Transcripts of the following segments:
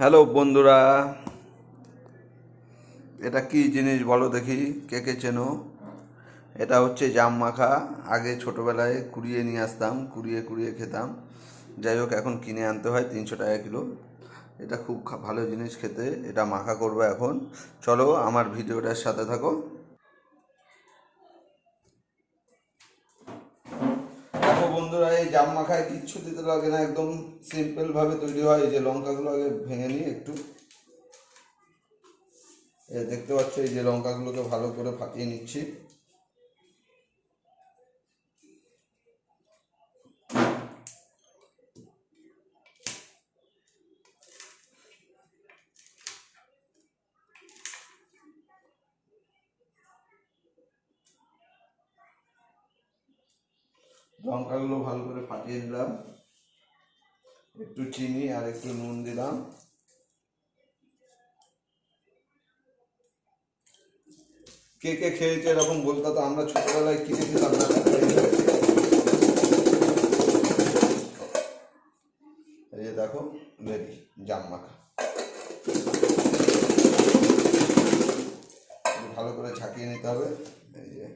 Hello বন্ধুরা, এটা কি জিনিস বলো দেখি, কে কে চেনো? এটা হচ্ছে জাম মাখা, আগে ছোটোবেলায় কুড়িয়ে নিয়ে আসতাম, কুড়িয়ে কুড়িয়ে খেতাম। যাই হোক, এখন কিনে আনতে হয় তিনশো টাকা কিলো। এটা খুব ভালো জিনিস খেতে, এটা মাখা করব এখন। চলো আমার ভিডিওটার সাথে থাকো। বন্ধুরা, এই জাম মাখায় কিচ্ছু দিতে লাগে না, একদম সিম্পল ভাবে তৈরি হয়। এই যে লঙ্কাগুলো আগে ভেঙে নিই একটু। দেখতে পাচ্ছ, এই যে লঙ্কাগুলোকে ভালো করে ফাটিয়ে নিচ্ছি। লঙ্কাগুলো ভালো করে ফাটিয়ে দিলাম একটু চিনি আর একটু নুন দিলাম। কে কে খেয়েছে এরকম বলতে তো, আমরা ছোটবেলায় কিনে খেতাম না। এই দেখো, রেডি, জাম মাখা। ভালো করে ছাকিয়ে নিতে হবে। এই যে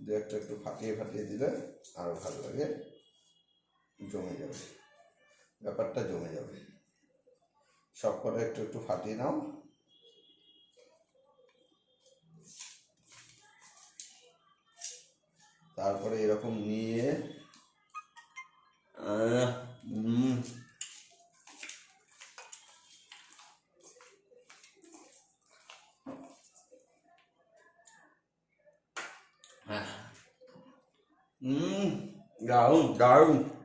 দু একটা একটু ফাটিয়ে ফাটিয়ে দিলে আরও ভালো লাগে। জমে যাবে। ব্যাপারটা জমে যাবে। সব কটা একটু একটু ফাটিয়ে নাও। তারপরে এরকম নিয়ে 嗯，有有。